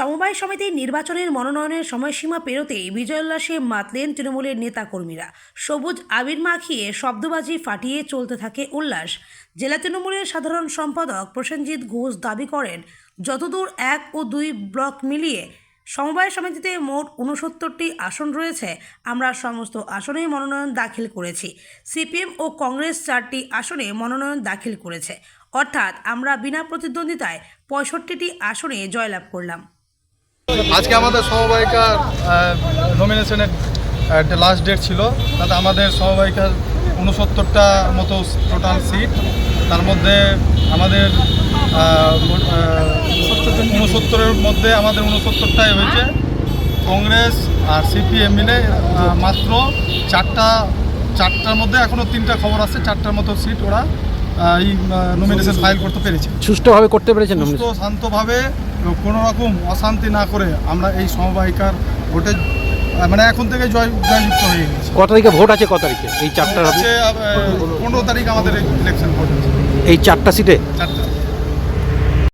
সমবায় সমিতির নির্বাচনের মনোনয়নের সময়সীমা পেরোতেই বিজয় উল্লাসে মাতলেন তৃণমূলের নেতাকর্মীরা। সবুজ আবির মাখিয়ে শব্দবাজি ফাটিয়ে চলতে থাকে উল্লাস। জেলা তৃণমূলের সাধারণ সম্পাদক প্রসেনজিৎ ঘোষ দাবি করেন, যতদূর এক ও দুই ব্লক মিলিয়ে সমবায় সমিতিতে মোট উনসত্তরটি আসন রয়েছে, আমরা সমস্ত আসনেই মনোনয়ন দাখিল করেছি। সিপিএম ও কংগ্রেস চারটি আসনে মনোনয়ন দাখিল করেছে। অর্থাৎ আমরা বিনা প্রতিদ্বন্দ্বিতায় পঁয়ষট্টিটি আসনে জয়লাভ করলাম। আজকে আমাদের সমবায়িকার নমিনেশনের একটা লাস্ট ডেট ছিল। তাতে আমাদের সমবায়িকার উনসত্তরটা মতো টোটাল সিট তার মধ্যে আমাদের উনসত্তরের মধ্যে আমাদের উনসত্তরটাই হয়েছে। কংগ্রেস আর সিপিএম মিলে মাত্র চারটা, চারটার মধ্যে এখনও তিনটা খবর আছে, চারটার মতো সিট ওরা। এই নমিনেশন ফাইল করতে পেরেছে। সুষ্ঠুভাবে করতে পেরেছেন সুস্থ শান্তভাবে কোনো রকম অশান্তি না করে আমরা এই সমবায়িকার ভোটে মানে এখন থেকে জয় জয়যুক্ত হয়ে গেছি। ক তারিখে ভোট আছে ক তারিখে? এই চারটার আছে পনেরো তারিখ আমাদের ইলেকশন ভোট আছে। এই চারটা সিটে চারটা।